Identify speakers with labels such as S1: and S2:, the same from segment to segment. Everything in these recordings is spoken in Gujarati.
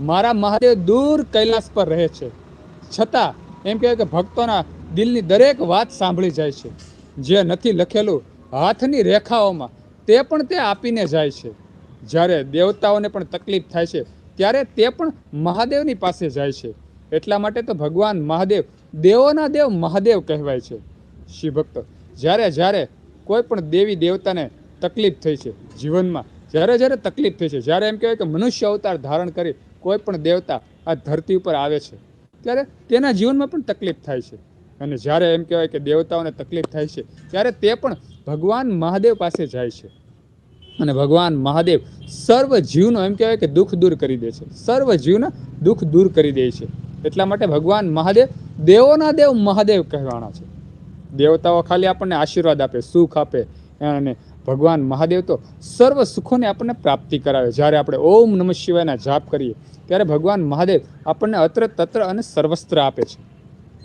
S1: મારા મહાદેવ દૂર કૈલાસ પર રહે છે. છતાં, એમ કહેવાય કે ભક્તોના દિલની દરેક વાત સાંભળી જાય છે. જે નથી લખેલું, હાથની રેખાઓમાં, તે પણ તે આપીને જાય છે. જ્યારે દેવતાઓને પણ તકલીફ થાય છે, ત્યારે તે પણ મહાદેવની પાસે જાય છે. એટલા માટે તો ભગવાન મહાદેવ, દેવોના દેવ મહાદેવ કહેવાય છે. શિવ ભક્ત, જ્યારે જ્યારે કોઈ પણ દેવી દેવતાને તકલીફ થઈ છે જીવનમાં, જ્યારે જ્યારે તકલીફ થઈ છે, જ્યારે એમ કહેવાય કે મનુષ્ય અવતાર ધારણ કરી કોઈ પણ દેવતા આ ધરતી ઉપર આવે છે, ત્યારે તેના જીવનમાં પણ તકલીફ થાય છે. અને જ્યારે એમ કહેવાય કે દેવતાઓને તકલીફ થાય છે, ત્યારે તે પણ ભગવાન મહાદેવ પાસે જાય છે. અને ભગવાન મહાદેવ સર્વ જીવનો એમ કહેવાય કે દુઃખ દૂર કરી દે છે. સર્વ જીવના દુઃખ દૂર કરી દે છે. એટલા માટે ભગવાન મહાદેવ દેવોના દેવ મહાદેવ કહેવાના છે. દેવતાઓ ખાલી આપણને આશીર્વાદ આપે, સુખ આપે, અને ભગવાન મહાદેવ તો સર્વ સુખોને આપણને પ્રાપ્તિ કરાવે. જ્યારે આપણે ઓમ નમઃ શિવાયના જાપ કરીએ ત્યારે ભગવાન મહાદેવ આપણને અત્ર તત્ર અને સર્વસ્ત્ર આપે છે.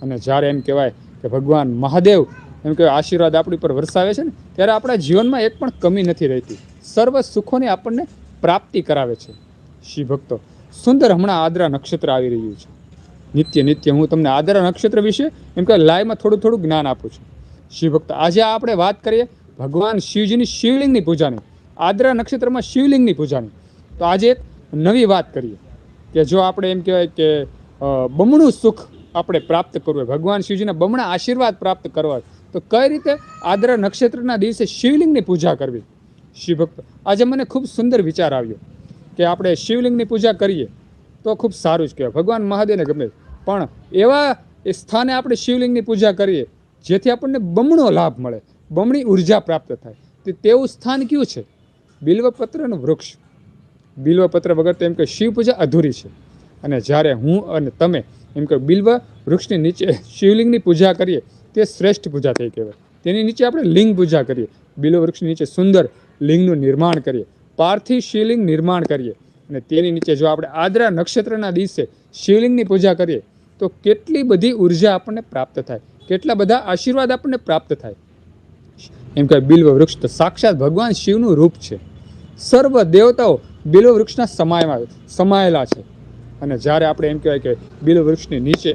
S1: અને જ્યારે એમ કહેવાય કે ભગવાન મહાદેવ, એમ કે આશીર્વાદ આપણી પર વરસાવે છે ને, ત્યારે આપણા જીવનમાં એક પણ કમી નથી રહેતી. સર્વ સુખોની આપણને પ્રાપ્તિ કરાવે છે. શિવ ભક્તો, સુંદર હમણાં આદ્રા નક્ષત્ર આવી રહ્યું છે. નિત્ય નિત્ય હું તમને આદ્રા નક્ષત્ર વિશે એમ કે લાઈવમાં થોડું થોડું જ્ઞાન આપું છું. શિવ ભક્તો, આજે આપણે વાત કરીએ ભગવાન શિવજીની શિવલિંગની પૂજાની. આદ્રા નક્ષત્રમાં શિવલિંગની પૂજાની. તો આજે એક નવી વાત કરીએ. કે જો આપણે એમ કહેવાય કે બમણું સુખ આપણે પ્રાપ્ત કરવું ભગવાન શિવજીના બમણા આશીર્વાદ પ્રાપ્ત કરવા તો કઈ રીતે આદ્ર નક્ષત્રના દિવસે શિવલિંગની પૂજા કરવી? શિવ ભક્તો આજે મને ખૂબ સુંદર વિચાર આવ્યો કે આપણે શિવલિંગની પૂજા કરીએ, તો ખૂબ સારું જ કહેવાય. ભગવાન મહાદેવને ગમે. પણ એવા સ્થાને આપણે શિવલિંગની પૂજા કરીએ, જેથી આપણને બમણો લાભ મળે, બમણી ઊર્જા પ્રાપ્ત થાય. તેવું સ્થાન કયું છે? બિલ્વપત્રનું વૃક્ષ. બિલ્વપત્ર વગર તો એમ કે શિવ પૂજા અધૂરી છે. અને જ્યારે હું અને તમે એમ કે બિલ્વ વૃક્ષની નીચે શિવલિંગની પૂજા કરીએ, તે શ્રેષ્ઠ પૂજા થઈ કહેવાય. તેની નીચે આપણે લિંગ પૂજા કરીએ. બિલ્વ વૃક્ષની નીચે સુંદર લિંગનું નિર્માણ કરીએ. પાર્થિવ શિવલિંગ નિર્માણ કરીએ. અને તેની નીચે જો આપણે આદ્રા નક્ષત્રના દિવસે શિવલિંગની પૂજા કરીએ, તો કેટલી બધી ઊર્જા આપણને પ્રાપ્ત થાય. કેટલા બધા આશીર્વાદ આપણને પ્રાપ્ત થાય. એમ કે બિલ્વ વૃક્ષ તો સાક્ષાત ભગવાન શિવનું રૂપ છે. સર્વ દેવતાઓ બિલ્વ વૃક્ષના સમાયમાં સમાયેલા છે. અને જ્યારે આપણે એમ કહેવાય કે બિલ્વ વૃક્ષની નીચે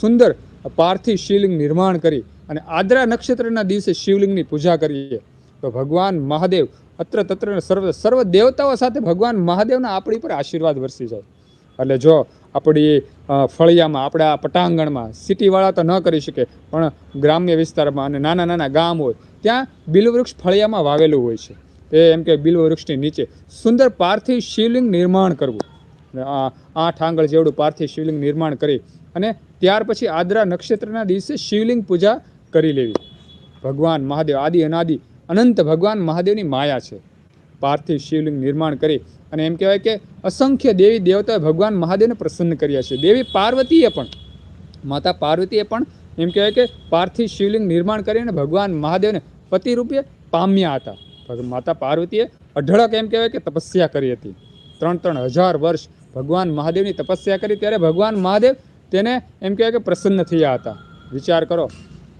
S1: સુંદર પાર્થિવ શિવલિંગ નિર્માણ કરી અને આદ્રા નક્ષત્રના દિવસે શિવલિંગની પૂજા કરીએ, તો ભગવાન મહાદેવ અત્ર તત્ર સર્વ સર્વ દેવતાઓ સાથે ભગવાન મહાદેવના આપણી પર આશીર્વાદ વરસી જાય. એટલે જો આપણી ફળિયામાં, આપણા પટાંગણમાં સિટીવાળા તો ન કરી શકે, પણ ગ્રામ્ય વિસ્તારમાં અને નાના નાના ગામ હોય, ત્યાં બિલ્વવૃક્ષ ફળિયામાં વાવેલું હોય છે. તે એમ કે બિલ્વવૃક્ષની નીચે. સુંદર પાર્થિવ શિવલિંગ નિર્માણ કરવું. આઠ આંગળ જેવડું પાર્થિવ શિવલિંગ નિર્માણ કરી અને ત્યાર પછી આદ્રા નક્ષત્રના દિવસે શિવલિંગ પૂજા કરી લેવી. ભગવાન મહાદેવ આદિ અનાદિ અનંત ભગવાન મહાદેવની માયા છે. પાર્થિવ શિવલિંગ નિર્માણ કરી અને એમ કહેવાય કે અસંખ્ય દેવી દેવતાએ ભગવાન મહાદેવને પ્રસન્ન કર્યા છે. દેવી પાર્વતીએ પણ, માતા પાર્વતીએ પણ એમ કહેવાય કે પાર્થિવ શિવલિંગ નિર્માણ કરીને ભગવાન મહાદેવને પતિ રૂપે પામ્યા હતા. માતા પાર્વતીએ અઢળક એમ કહેવાય કે તપસ્યા કરી હતી. ત્રણ ત્રણ હજાર વર્ષ ભગવાન મહાદેવની તપસ્યા કરી ત્યારે ભગવાન મહાદેવ તેને એમ કહેવાય કે પ્રસન્ન થયા હતા. વિચાર કરો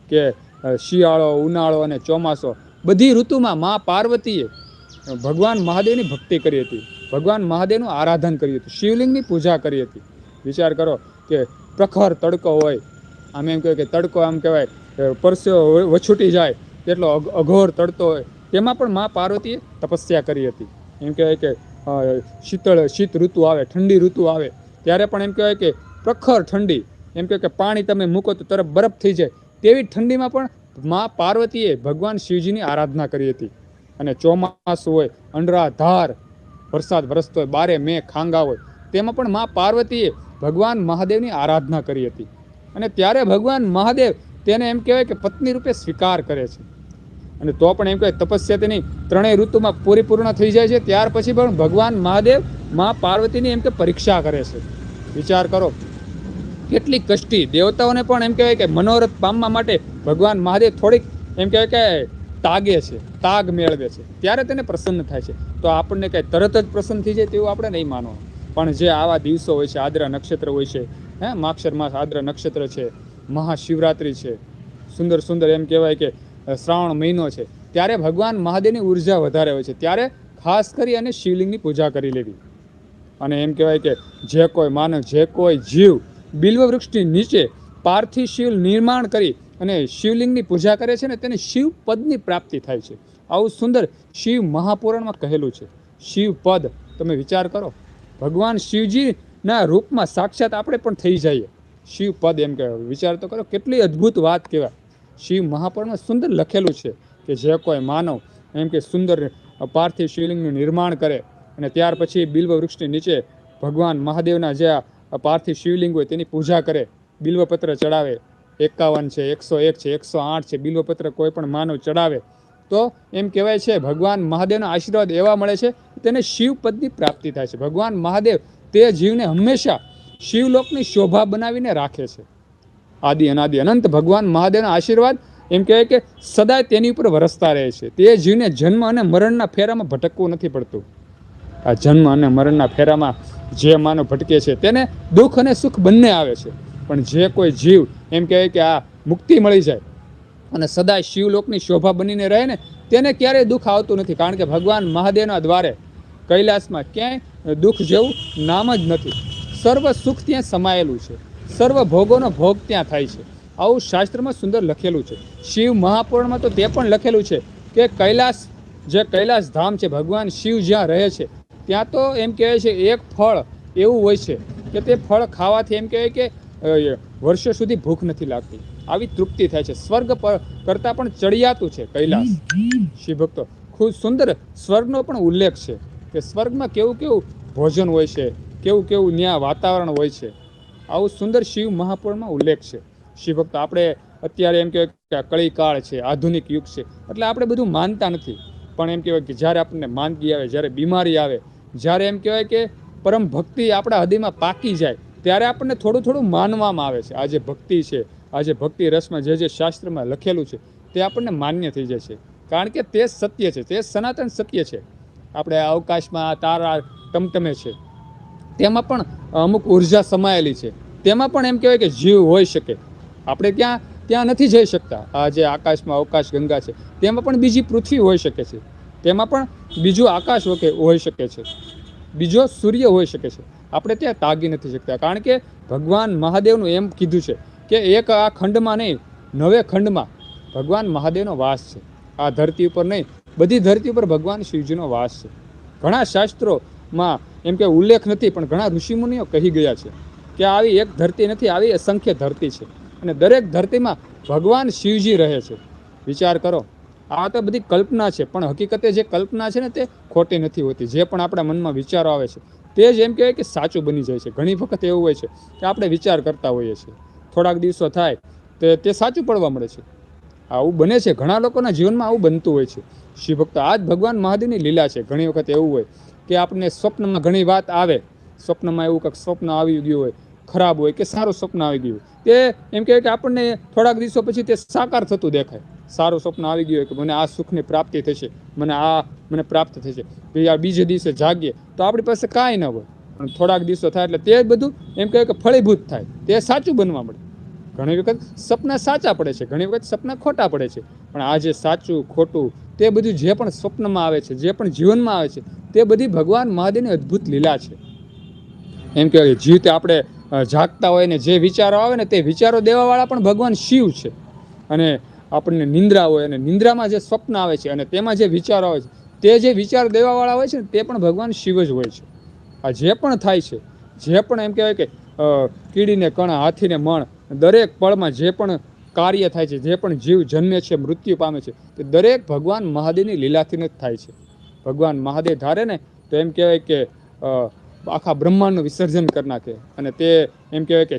S1: કે શિયાળો, ઉનાળો અને ચોમાસો બધી ઋતુમાં મા પાર્વતીએ ભગવાન મહાદેવની ભક્તિ કરી હતી. ભગવાન મહાદેવનું આરાધન કર્યું હતું. શિવલિંગની પૂજા કરી હતી. વિચાર કરો કે પ્રખર તડકો હોય, આમ એમ કહેવાય કે તડકો આમ કહેવાય પરસ્યો વછૂટી જાય અઘ- અઘોર તડતો હોય તેમાં પણ મા પાર્વતીએ તપસ્યા કરી હતી. એમ કહેવાય કે શીતળ, શીત ઋતુ આવે, ઠંડી ઋતુ આવે. ત્યારે પણ એમ કહેવાય કે, પ્રખર ઠંડી, એમ કહેવાય કે પાણી તમે મૂકો તો તરફ બરફ થઈ જાય. તેવી ઠંડીમાં પણ મા પાર્વતીએ ભગવાન શિવજીની આરાધના કરી હતી. અને ચોમાસું હોય અંડરાધાર વરસાદ વરસતો હોય, બારે મેં ખાંગા હોય, તેમાં પણ મા પાર્વતીએ ભગવાન મહાદેવની આરાધના કરી હતી. અને ત્યારે ભગવાન મહાદેવ તેને એમ કહેવાય કે પત્ની રૂપે સ્વીકાર કરે છે. અને તો પણ એમ કહેવાય તપસ્યા તેની ત્રણેય ઋતુમાં પૂરીપૂર્ણ થઈ જાય છે. ત્યાર પછી પણ ભગવાન મહાદેવ મા પાર્વતીની એમ કે પરીક્ષા કરે છે. વિચાર કરો. કેટલી કષ્ટી. દેવતાઓને પણ એમ કહેવાય કે મનોરથ પામવા માટે ભગવાન મહાદેવ થોડીક એમ કહેવાય કે તાગે છે, તાગ મેળવે છે. ત્યારે તેને પ્રસન્ન થાય છે. તો આપણને કંઈ તરત જ પ્રસન્ન થઈ જાય તેવું આપણે નહીં માનવું પણ જે આવા દિવસો હોય છે, આદ્રા નક્ષત્ર હોય છે, હે, માક્ષર માસ આદ્રા નક્ષત્ર છે, મહાશિવરાત્રિ છે, સુંદર સુંદર એમ કહેવાય કે શ્રાવણ મહિનો છે, ત્યારે ભગવાન મહાદેવની ઊર્જા વધારે હોય છે. ત્યારે ખાસ કરી અને શિવલિંગની પૂજા કરી લેવી. અને એમ કહેવાય કે જે કોઈ માનવ, જે કોઈ જીવ બિલ્વ વૃક્ષની નીચે પાર્થિવ શિવ નિર્માણ કરી અને શિવલિંગની પૂજા કરે છે ને તેને શિવ પદની પ્રાપ્તિ થાય છે. આવું સુંદર શિવ મહાપુરાણમાં કહેલું છે. શિવ પદ, તમે વિચાર કરો. ભગવાન શિવજીના રૂપમાં સાક્ષાત આપણે પણ થઈ જઈએ. શિવ પદ એમ કહેવાય. વિચાર તો કરો, કેટલી અદ્ભુત વાત કહેવાય. શિવ મહાપુરાણમાં સુંદર લખેલું છે કે જે કોઈ માનવ એમ કે સુંદર પાર્થિવ શિવલિંગનું નિર્માણ કરે અને ત્યાર પછી બિલ્વ વૃક્ષની નીચે ભગવાન મહાદેવના જે પાર્થિવ શિવલિંગ હોય તેની પૂજા કરે, બિલ્વપત્ર ચડાવે. એકાવન છે, એકસો એક છે, એકસો આઠ છે, બિલ્વપત્ર કોઈ પણ માનવ ચડાવે. તો એમ કહેવાય છે, ભગવાન મહાદેવના આશીર્વાદ એવા મળે છે, તેને શિવપદની પ્રાપ્તિ થાય છે. ભગવાન મહાદેવ તે જીવને હંમેશા શિવલોકની શોભા બનાવીને રાખે છે. આદિ અનાદિ અનંત ભગવાન મહાદેવના આશીર્વાદ. એમ કહેવાય કે સદાય તેની ઉપર વરસતા રહે છે. તે જીવને જન્મ અને મરણના ફેરામાં ભટકવું નથી પડતું. આ જન્મ અને મરણના ફેરામાં જે માનવ ભટકે છે તેને દુઃખ અને સુખ બંને આવે છે. પણ જે કોઈ જીવ એમ કહેવાય કે આ મુક્તિ મળી જાય અને સદાય શિવલોકની શોભા બનીને રહે ને તેને ક્યારેય દુઃખ આવતું નથી. કારણ કે ભગવાન મહાદેવના દ્વારે કૈલાસમાં ક્યાંય દુઃખ જેવું નામ જ નથી. સર્વ સુખ ત્યાં સમાયેલું છે. સર્વ ભોગોનો ભોગ ત્યાં થાય છે. આવું શાસ્ત્રમાં સુંદર લખેલું છે. શિવ મહાપુરાણમાં તો તે પણ લખેલું છે કે કૈલાસ, જે કૈલાસ ધામ છે, ભગવાન શિવ જ્યાં રહે છે, ત્યાં તો એમ કહેવાય છે એક ફળ એવું હોય છે કે તે ફળ ખાવાથી એમ કહેવાય કે વર્ષો સુધી ભૂખ નથી લાગતી. આવી તૃપ્તિ થાય છે. સ્વર્ગ પર કરતાં પણ ચડિયાતું છે કૈલાસ. શિવ ભક્તો, ખૂબ સુંદર સ્વર્ગનો પણ ઉલ્લેખ છે કે સ્વર્ગમાં કેવું કેવું ભોજન હોય છે, કેવું કેવું ત્યાં વાતાવરણ હોય છે. આવું સુંદર શિવ મહાપુરાણમાં ઉલ્લેખ છે. શિવભક્ત આપણે અત્યારે એમ કહેવાય કે આ કળી છે, આધુનિક યુગ છે, એટલે આપણે બધું માનતા નથી. પણ એમ કહેવાય કે જ્યારે આપણને માંદગી આવે, જ્યારે બીમારી આવે, જ્યારે એમ કહેવાય કે પરમ ભક્તિ આપણા હૃદયમાં પાકી જાય, ત્યારે આપણને થોડું થોડું માનવામાં આવે છે. આ જે ભક્તિ છે, આ જે ભક્તિ રસમાં જે જે શાસ્ત્રમાં લખેલું છે, તે આપણને માન્ય થઈ જાય છે. કારણ કે તે સત્ય છે, તે સનાતન સત્ય છે. આપણે અવકાશમાં આ તારા ટમટમે છે. તેમાં પણ અમુક ઊર્જા સમાયેલી છે. તેમાં પણ એમ કહેવાય કે જીવ હોઈ શકે. આપણે ત્યાં ત્યાં નથી જઈ શકતા. આ જે આકાશમાં અવકાશ ગંગા છે, તેમાં પણ બીજી પૃથ્વી હોઈ શકે છે. તેમાં પણ બીજું આકાશ હોઈ શકે છે. બીજો સૂર્ય હોઈ શકે છે. આપણે ત્યાં તાગી નથી શકતા. કારણ કે ભગવાન મહાદેવનું એમ કીધું છે કે એક આ ખંડમાં નહીં, નવે ખંડમાં ભગવાન મહાદેવનો વાસ છે. આ ધરતી ઉપર નહીં, બધી ધરતી ઉપર ભગવાન શિવજીનો વાસ છે. ઘણા શાસ્ત્રોમાં એમ કે ઉલ્લેખ નથી, પણ ઘણા ઋષિમુનિઓ કહી ગયા છે કે આવી એક ધરતી નથી, આવી અસંખ્ય ધરતી છે. અને દરેક ધરતીમાં ભગવાન શિવજી રહે છે. વિચાર કરો, આ તો બધી કલ્પના છે, પણ હકીકતે જે કલ્પના છે ને તે ખોટી નથી હોતી. જે પણ આપણા મનમાં વિચારો આવે છે, તે જ એમ કહેવાય કે સાચું બની જાય છે. ઘણી વખત એવું હોય છે કે આપણે વિચાર કરતા હોઈએ છીએ. થોડાક દિવસો થાય, તે તે સાચું પડવા મળે છે. આવું બને છે. ઘણા લોકોના જીવનમાં આવું બનતું હોય છે. શિવભક્ત, આ જ ભગવાન મહાદેવની લીલા છે. ઘણી વખત એવું હોય કે આપણને સ્વપ્નમાં ઘણી વાત આવે. સ્વપ્નમાં એવું કંઈક સ્વપ્ન આવી ગયું હોય, ખરાબ હોય કે સારું સ્વપ્ન આવી ગયું તે એમ કહેવાય કે આપણને થોડાક દિવસો પછી તે સાકાર થતું દેખાય. સારું સ્વપ્ન આવી ગયું હોય કે મને આ સુખની પ્રાપ્તિ થશે, મને આ મને પ્રાપ્ત થશે. આ બીજે દિવસે જાગીએ તો આપણી પાસે કાંઈ ન હોય. પણ થોડાક દિવસો થાય એટલે તે બધું એમ કહેવાય કે ફળીભૂત થાય. તે સાચું બનવા મળે. ઘણી વખત સપના સાચા પડે છે, ઘણી વખત સપના ખોટા પડે છે. પણ આ જે સાચું, ખોટું તે બધું જે પણ સ્વપ્નમાં આવે છે, જે પણ જીવનમાં આવે છે, તે બધી ભગવાન મહાદેવની અદ્ભુત લીલા છે. એમ કહેવાય કે જીવતે આપણે જાગતા હોય ને જે વિચારો આવે ને તે વિચારો દેવાવાળા પણ ભગવાન શિવ છે. અને આપણને નિંદ્રા હોય અને નિંદ્રામાં જે સ્વપ્ન આવે છે અને તેમાં જે વિચારો આવે છે, તે જે વિચાર દેવાવાળા હોય છે ને તે પણ ભગવાન શિવ જ હોય છે. આ જે પણ થાય છે, જે પણ એમ કહેવાય કે કીડીને, કણ, હાથીને, મણ, દરેક પળમાં જે પણ કાર્ય થાય છે, જે પણ જીવ જન્મે છે, મૃત્યુ પામે છે, તે દરેક ભગવાન મહાદેવની લીલાથી જ થાય છે. ભગવાન મહાદેવ ધારે ને, તો એમ કહેવાય કે આખા બ્રહ્માંડનું વિસર્જન કરી નાખે. અને તે એમ કહેવાય કે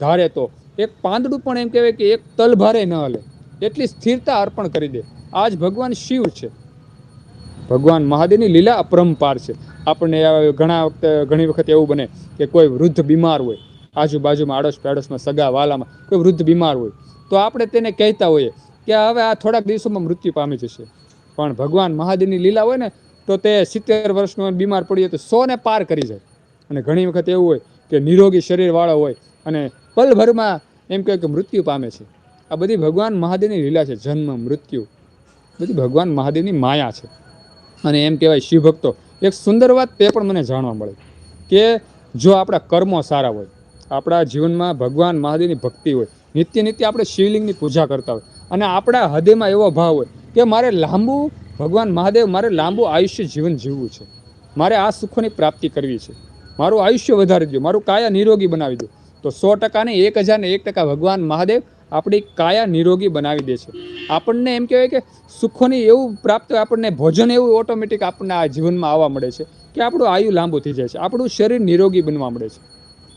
S1: ધારે તો. એક પાંદડું પણ એમ કહેવાય કે એક તલભારે ન હલે. એટલી સ્થિરતા અર્પણ કરી દે. આ જ ભગવાન શિવ છે. ભગવાન મહાદેવની લીલા અપરંપાર છે. આપણને ઘણા વખતે, ઘણી વખત એવું બને કે કોઈ વૃદ્ધ બીમાર હોય, આજુબાજુમાં આડોશ પાડોશમાં સગા વાલામાં કોઈ વૃદ્ધ બીમાર હોય તો આપણે તેને કહેતા હોઈએ કે હવે આ થોડાક દિવસોમાં મૃત્યુ પામી જશે. પણ ભગવાન મહાદેવની લીલા હોય ને, તો તે સિત્તેર વર્ષનો બીમાર પડીએ તો સોને પાર કરી જાય. અને ઘણી વખત એવું હોય કે નિરોગી શરીરવાળો હોય અને પલભરમાં એમ કહે કે મૃત્યુ પામે છે. આ બધી ભગવાન મહાદેવની લીલા છે, જન્મ, મૃત્યુ. બધી ભગવાન મહાદેવની માયા છે. અને એમ કહેવાય શિવભક્તો. એક સુંદર વાત તે પણ મને જાણવા મળે કે જો આપણા કર્મો સારા હોય, આપણા જીવનમાં ભગવાન મહાદેવની ભક્તિ હોય નિત્ય નિત્ય આપણે શિવલિંગની પૂજા કરતા હોય. અને આપણા હૃદયમાં એવો ભાવ હોય કે મારે લાંબુ, ભગવાન મહાદેવ, મારે લાંબુ આયુષ્ય જીવન જીવવું છે. મારે આ સુખોની પ્રાપ્તિ કરવી છે. મારું આયુષ્ય વધારી દો મારું કાયા નિરોગી બનાવી દો તો સો ટકાને એક હજારને એક ટકા ભગવાન મહાદેવ આપણી કાયા નિરોગી બનાવી દે છે. આપણને એમ કહેવાય કે સુખોની એવું પ્રાપ્ત આપણને ભોજન એવું ઓટોમેટિક આપણને આ જીવનમાં આવવા મળે છે કે આપણું આયુ લાંબુ થઈ જાય છે. આપણું શરીર નિરોગી બનવા મળે છે.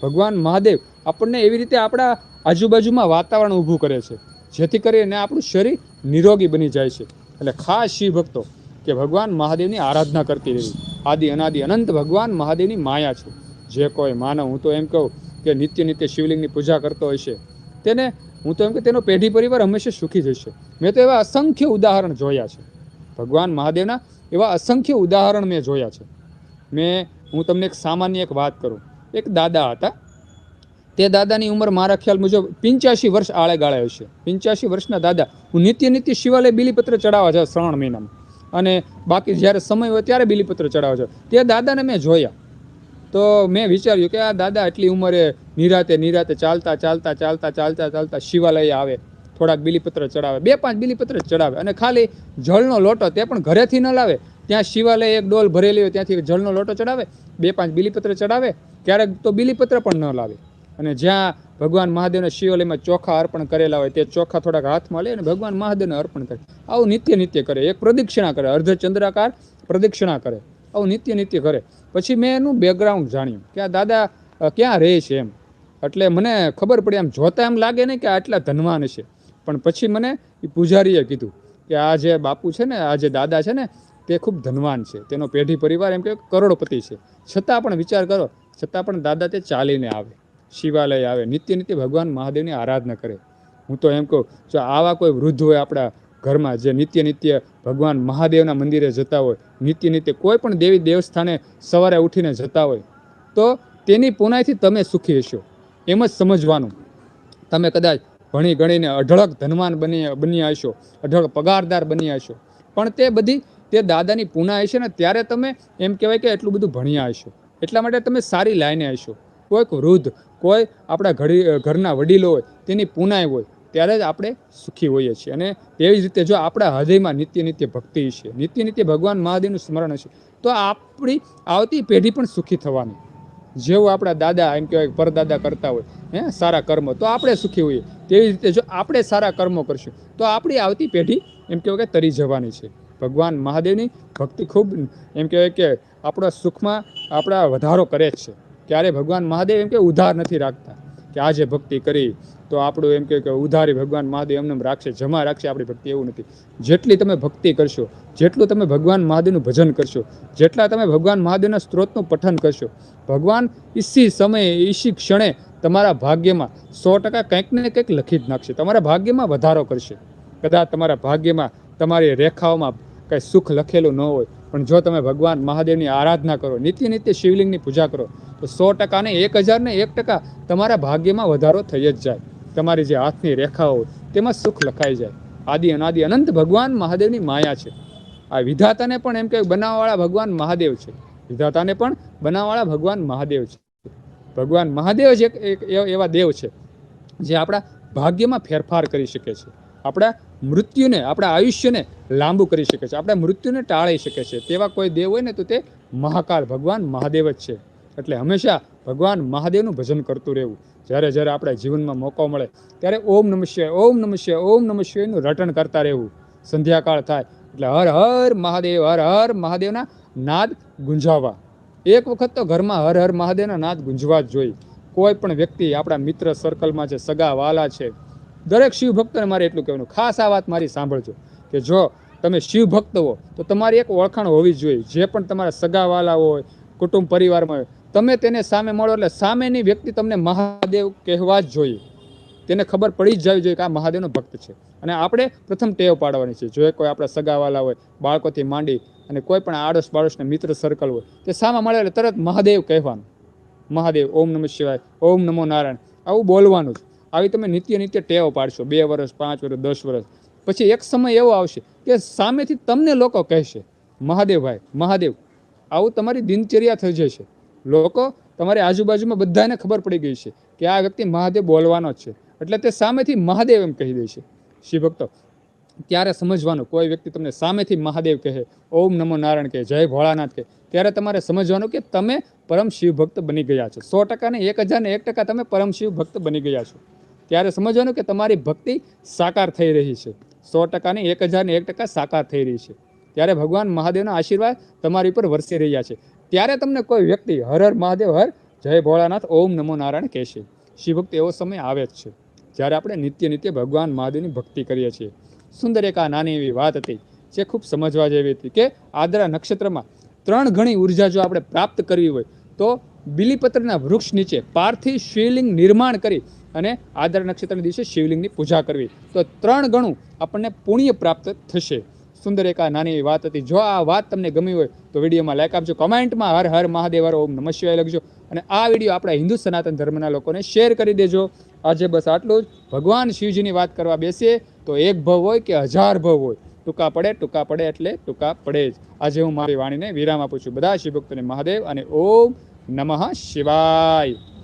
S1: ભગવાન મહાદેવ આપણને એવી રીતે આપણા આજુબાજુમાં વાતાવરણ ઊભું કરે છે. જેથી કરીને આપણું શરીર નિરોગી બની જાય છે. એટલે ખાસ શિવ ભક્તો, કે ભગવાન મહાદેવની આરાધના કરતી રહેવી. આદિ અનાદિ અનંત ભગવાન મહાદેવની માયા છે. જે કોઈ માનવ, હું તો એમ કહું કે નિત્ય નિત્ય શિવલિંગની પૂજા કરતો હશે તેને, હું તો એમ કે તેનો પેઢી પરિવાર હંમેશા સુખી જશે મેં તો એવા અસંખ્ય ઉદાહરણ જોયા છે. ભગવાન મહાદેવના એવા અસંખ્ય ઉદાહરણ મેં જોયા છે. મેં, હું તમને એક સામાન્ય એક વાત કરું. એક દાદા હતા. તે દાદાની ઉંમર મારા ખ્યાલ મુજબ પિંચ્યાસી વર્ષ આળે ગાળે હશે. પિંચ્યાસી વર્ષના દાદા. હું નિત્ય નિત્ય શિવાલય બિલીપત્ર ચડાવવા જાઉં શ્રાવણ મહિનામાં. અને બાકી જ્યારે સમય હોય ત્યારે બિલીપત્ર ચડાવવા જાઉં તે દાદાને મેં જોયા. તો મેં વિચાર્યું કે આ દાદા એટલી ઉંમરે નિરાતે નિરાતે ચાલતા ચાલતા ચાલતા ચાલતા ચાલતા શિવાલય આવે. થોડાક બિલીપત્ર ચડાવે. બે પાંચ બિલીપત્ર ચડાવે. અને ખાલી જળનો લોટો તે પણ ઘરેથી ન લાવે. ત્યાં શિવાલય એક ડોલ ભરેલી હોય ત્યાંથી જળનો લોટો ચડાવે. બે પાંચ બિલીપત્ર ચડાવે. ક્યારેક તો બિલીપત્ર પણ ન લાવે. અને જ્યાં ભગવાન મહાદેવના શિવાલયમાં ચોખા અર્પણ કરેલા હોય તે ચોખા થોડાક હાથમાં લે અને ભગવાન મહાદેવને અર્પણ કરે. આવું નિત્ય નિત્ય કરે. એક પ્રદક્ષિણા કરે. અર્ધચંદ્રાકાર પ્રદક્ષિણા કરે. આવું નિત્ય નિત્ય કરે. પછી મેં એનું બેકગ્રાઉન્ડ જાણ્યું કે આ દાદા ક્યાં રહે છે એમ. એટલે મને ખબર પડી આમ જોતા એમ લાગે ને કે આટલા ધનવાન છે. પણ પછી મને એ પૂજારીએ કીધું કે આ જે બાપુ છે ને, આ જે દાદા છે ને, તે ખૂબ ધનવાન છે. તેનો પેઢી પરિવાર એમ કે કરોડપતિ છે. છતાં પણ વિચાર કરો, છતાં પણ દાદા તે ચાલીને આવે. શિવાલય આવે, નિત્ય નિત્ય ભગવાન મહાદેવની આરાધના કરે. હું તો એમ કહું, જો આવા કોઈ વૃદ્ધ હોય આપણા ઘરમાં જે નિત્ય નિત્ય ભગવાન મહાદેવના મંદિરે જતા હોય, નિત્ય નિત્ય કોઈ પણ દેવી દેવસ્થાને સવારે ઉઠીને જતા હોય, તો તેની પુનાઈથી તમે સુખી હશો. એમ જ સમજવાનું. તમે કદાચ ભણી ગણીને અઢળક ધનવાન બની બન્યા હશો, અઢળક પગારદાર બન્યા હશો, પણ તે બધી તે દાદાની પુના હશે ને, ત્યારે તમે એમ કહેવાય કે એટલું બધું ભણ્યા હશો. એટલા માટે તમે સારી લાઈને હશો. કોઈક વૃદ્ધ, કોઈ આપણા ઘડી ઘરના વડીલો હોય, તેની પુનાઈ હોય, ત્યારે જ આપણે સુખી હોઈએ છીએ. અને તેવી જ રીતે જો આપણા હૃદયમાં નિત્ય નિત્ય ભક્તિ છે, નિત્ય નિત્ય ભગવાન મહાદેવનું સ્મરણ હશે તો આપણી આવતી પેઢી પણ સુખી થવાની. જેવું આપણા દાદા એમ કહેવાય પરદાદા કરતા હોય, હે, સારા કર્મો, તો આપણે સુખી હોઈએ. તેવી રીતે જો આપણે સારા કર્મો કરશું, તો આપણી આવતી પેઢી એમ કહેવાય કે તરી જવાની છે. ભગવાન મહાદેવની ભક્તિ ખૂબ, એમ કહેવાય કે આપણા સુખમાં આપણા વધારો કરે જ છે. ક્યારે ભગવાન મહાદેવ એમ કે ઉધાર નથી રાખતા કે આજે ભક્તિ કરી તો આપણું એમ કે ઉધારી ભગવાન મહાદેવ એમને એમ રાખશે, જમા રાખશે, આપણી ભક્તિ એવું નથી. જેટલી તમે ભક્તિ કરશો, જેટલું તમે ભગવાન મહાદેવનું ભજન કરશો, જેટલા તમે ભગવાન મહાદેવના સ્ત્રોતનું પઠન કરશો, ભગવાન ઈસી સમયે, ઈસી ક્ષણે તમારા ભાગ્યમાં સો ટકા કંઈક ને કંઈક લખી જ નાખશે. તમારા ભાગ્યમાં વધારો કરશે. કદાચ તમારા ભાગ્યમાં તમારી રેખાઓમાં કંઈ સુખ લખેલું ન હોય પણ જો તમે ભગવાન મહાદેવની આરાધના કરો, નિત્ય નિત્ય શિવલિંગની પૂજા કરો, તો સો ટકા ને એક હજાર ને એક ટકા તમારા ભાગ્યમાં વધારો થઈ જ જાય. તમારી જે હાથની રેખાઓ, તેમાં સુખ લખાઈ જાય. આદિ અનાદિ અનંત ભગવાન મહાદેવની માયા છે. આ વિધાતાને પણ એમ કે બનાવવાળા ભગવાન મહાદેવ છે. વિધાતાને પણ બનાવવાળા ભગવાન મહાદેવ છે. ભગવાન મહાદેવ જ એક એવા દેવ છે, જે આપણા ભાગ્યમાં ફેરફાર કરી શકે છે. આપણા મૃત્યુને, આપણા આયુષ્યને લાંબુ કરી શકે છે. આપણા મૃત્યુને ટાળી શકે છે. તેવા કોઈ દેવ હોય ને તો તે મહાકાળ ભગવાન મહાદેવ જ છે. એટલે હંમેશા ભગવાન મહાદેવનું ભજન કરતું રહેવું. જ્યારે જ્યારે આપણા જીવનમાં મોકો મળે, ત્યારે ઓમ નમસ્ય ઓમ નમસ્ય ઓમ નમસ્યનું રટણ કરતા રહેવું. સંધ્યાકાળ થાય એટલે હર હર મહાદેવ, હર હર મહાદેવના નાદ ગુંજાવા. એક વખત તો ઘરમાં હર હર મહાદેવના નાદ ગુંજવા જ જોઈએ. કોઈ પણ વ્યક્તિ આપણા મિત્ર સર્કલમાં છે, સગા, વાલા છે દરેક શિવ ભક્તને મારે એટલું કહેવાનું. ખાસ આ વાત મારી સાંભળજો કે જો તમે શિવ ભક્ત હો, તો તમારી એક ઓળખાણ હોવી જોઈએ. જે પણ તમારા સગાવાલા હોય, કુટુંબ પરિવારમાં હોય, તમે તેને સામે મળો એટલે સામેની વ્યક્તિ તમને મહાદેવ કહેવા જ જોઈએ. તેને ખબર પડી જ જવી જોઈએ કે આ મહાદેવનો ભક્ત છે. અને આપણે પ્રથમ ટેવ પાડવાની છે. જો કોઈ આપણા સગાવાલા હોય, બાળકોથી માંડી અને કોઈ પણ આડોશ બાળોશને મિત્ર સર્કલ હોય, તે સામે મળે એટલે તરત મહાદેવ કહેવાનું. મહાદેવ, ઓમ નમઃ શિવાય, ઓમ નમો નારાયણ. આવું બોલવાનું જ. આવી તમે નિત્ય નિત્ય ટેવ પાડશો. બે વર્ષ પાંચ વર્ષ દસ વર્ષ પછી એક સમય એવો આવશે કે સામેથી તમને લોકો કહેશે, મહાદેવ ભાઈ, મહાદેવ, આવું તમારી દિનચર્યા થઈ જશે. લોકો તમારી આજુબાજુમાં બધાને ખબર પડી ગઈ છે કે આ વ્યક્તિ મહાદેવ બોલવાનો જ છે. એટલે તે સામેથી મહાદેવ એમ કહી દે છે. શિવ ભક્તો, ત્યારે સમજવાનું, કોઈ વ્યક્તિ તમને સામેથી મહાદેવ કહે, ઓમ નમો નારાયણ કહે, જય ભોળાનાથ કહે, ત્યારે તમારે સમજવાનું કે તમે પરમ શિવ ભક્ત બની ગયા છો. સો ટકા ને એક હજાર ને એક ટકા તમે પરમ શિવ ભક્ત બની ગયા છો. ત્યારે સમજવાનું કે તમારી ભક્તિ સાકાર થઈ રહી છે. સો ટકાની એક હજારને એક ટકા સાકાર થઈ રહી છે. ત્યારે ભગવાન મહાદેવના આશીર્વાદ તમારી ઉપર વરસી રહ્યા છે. ત્યારે તમને કોઈ વ્યક્તિ હર હર મહાદેવ, હર જય ભોળાનાથ, ઓમ નમો નારાયણ કહેશે. શિવભક્તિ એવો સમય આવે જ છે. જ્યારે આપણે નિત્ય નિત્ય ભગવાન મહાદેવની ભક્તિ કરીએ છીએ. સુંદર એક આ નાની એવી વાત હતી જે ખૂબ સમજવા જેવી હતી કે આદરા નક્ષત્રમાં ત્રણ ગણી ઊર્જા જો આપણે પ્રાપ્ત કરવી હોય તો બિલીપત્રના વૃક્ષ નીચે પાર્થિવ શિવલિંગ નિર્માણ કરી અને આદરા નક્ષત્રના દિવસે શિવલિંગની પૂજા કરવી. તો ત્રણ ગણું આપણને પુણ્ય પ્રાપ્ત થશે. સુંદર એક આ નાની એવી વાત હતી. જો આ વાત તમને ગમી હોય તો વિડીયોમાં લાઈક આપજો, કમેન્ટમાં હર હર મહાદેવ ઓમ નમઃ શિવાય લખજો અને આ વીડિયો આપણા હિન્દુ સનાતન ધર્મના લોકોને શેર કરી દેજો. આજે બસ આટલું જ. ભગવાન શિવજીની વાત કરવા બેસીએ તો એક ભવ હોય કે હજાર ભવ હોય? ટૂંકા પડે ટૂંકા પડે એટલે ટૂંકા પડે જ. આજે હું મારી વાણીને વિરામ આપું છું. બધા શિવભક્તોને મહાદેવ અને ઓમ નમઃ શિવાય.